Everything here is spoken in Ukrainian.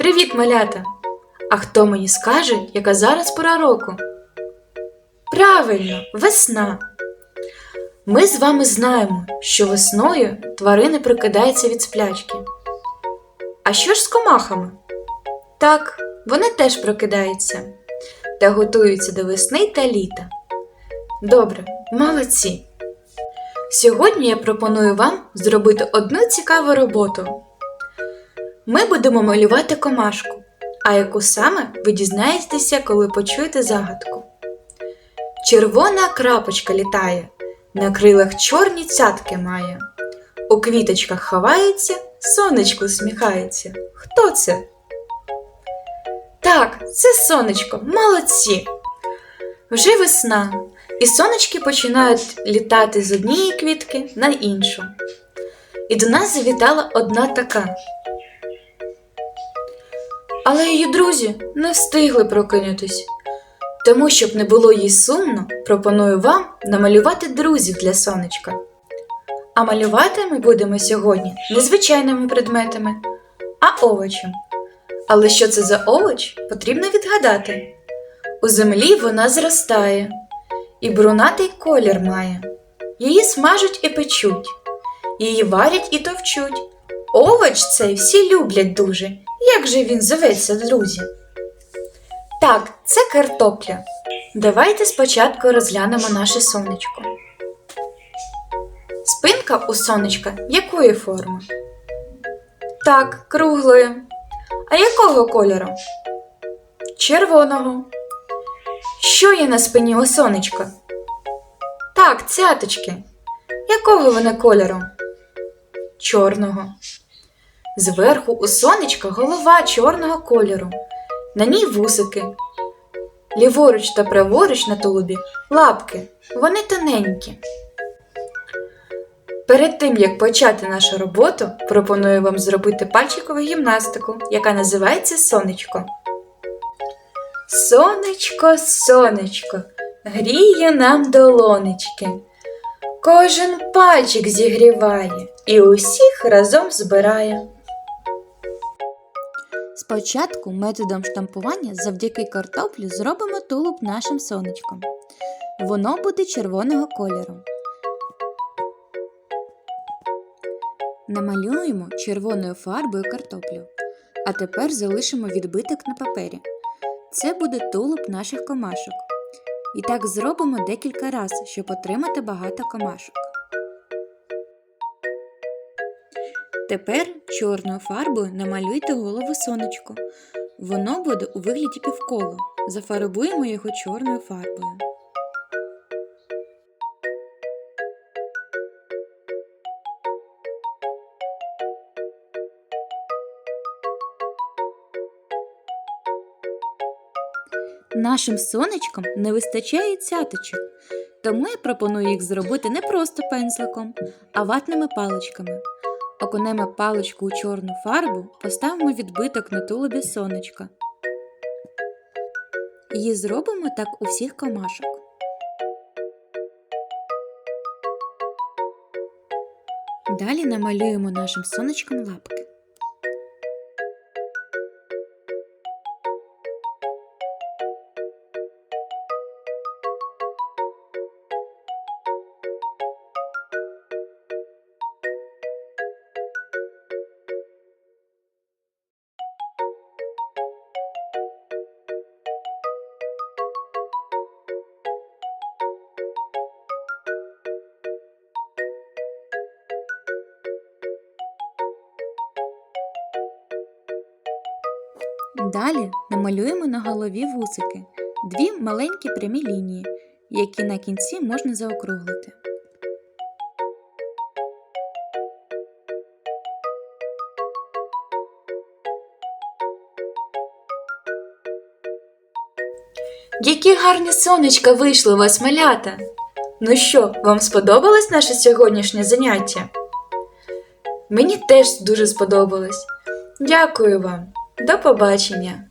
Привіт, малята! А хто мені скаже, яка зараз пора року? Правильно, весна. Ми з вами знаємо, що весною тварини прокидаються від сплячки. А що ж з комахами? Так, вони теж прокидаються та готуються до весни та літа. Добре, молодці! Сьогодні я пропоную вам зробити одну цікаву роботу. Ми будемо малювати комашку, а яку саме ви дізнаєтеся, коли почуєте загадку. Червона крапочка літає, на крилах чорні цятки має. У квіточках ховається, сонечко усміхається. Хто це? Так, це сонечко, молодці. Вже весна, і сонечки починають літати з однієї квітки на іншу. І до нас завітала одна така. Але її друзі не встигли прокинутись. Тому, щоб не було їй сумно, пропоную вам намалювати друзів для сонечка. А малювати ми будемо сьогодні не звичайними предметами, а овочем. Але що це за овоч, потрібно відгадати. У землі вона зростає, і брунатий колір має. Її смажуть і печуть, її варять і товчуть. Овоч цей всі люблять дуже. Як же він зоветься, друзі? Так, це картопля. Давайте спочатку розглянемо наше сонечко. Спинка у сонечка якої форми? Так, круглої. А якого кольору? Червоного. Що є на спині у сонечка? Так, цяточки. Якого вони кольору? Чорного. Зверху у сонечка голова чорного кольору. На ній вусики. Ліворуч та праворуч на тулубі лапки. Вони тоненькі. Перед тим як почати нашу роботу, пропоную вам зробити пальчикову гімнастику, яка називається сонечко. Сонечко, сонечко, гріє нам долонечки. Кожен пальчик зігріває і усіх разом збирає. Спочатку методом штампування завдяки картоплю зробимо тулуб нашим сонечком. Воно буде червоного кольору. Намалюємо червоною фарбою картоплю. А тепер залишимо відбиток на папері. Це буде тулуб наших комашок. І так зробимо декілька разів, щоб отримати багато комашок. Тепер чорною фарбою намалюйте голову сонечку. Воно буде у вигляді півкола. Зафарбуємо його чорною фарбою. Нашим сонечкам не вистачає цяточок, тому я пропоную їх зробити не просто пензликом, а ватними паличками. Окунемо паличку у чорну фарбу, поставимо відбиток на тулубі сонечка. Її зробимо так у всіх комашок. Далі намалюємо нашим сонечком лапки. Далі намалюємо на голові вусики дві маленькі прямі лінії, які на кінці можна заокруглити. Які гарні сонечка вийшли у вас, малята! Ну що, вам сподобалось наше сьогоднішнє заняття? Мені теж дуже сподобалось. Дякую вам. До побачення!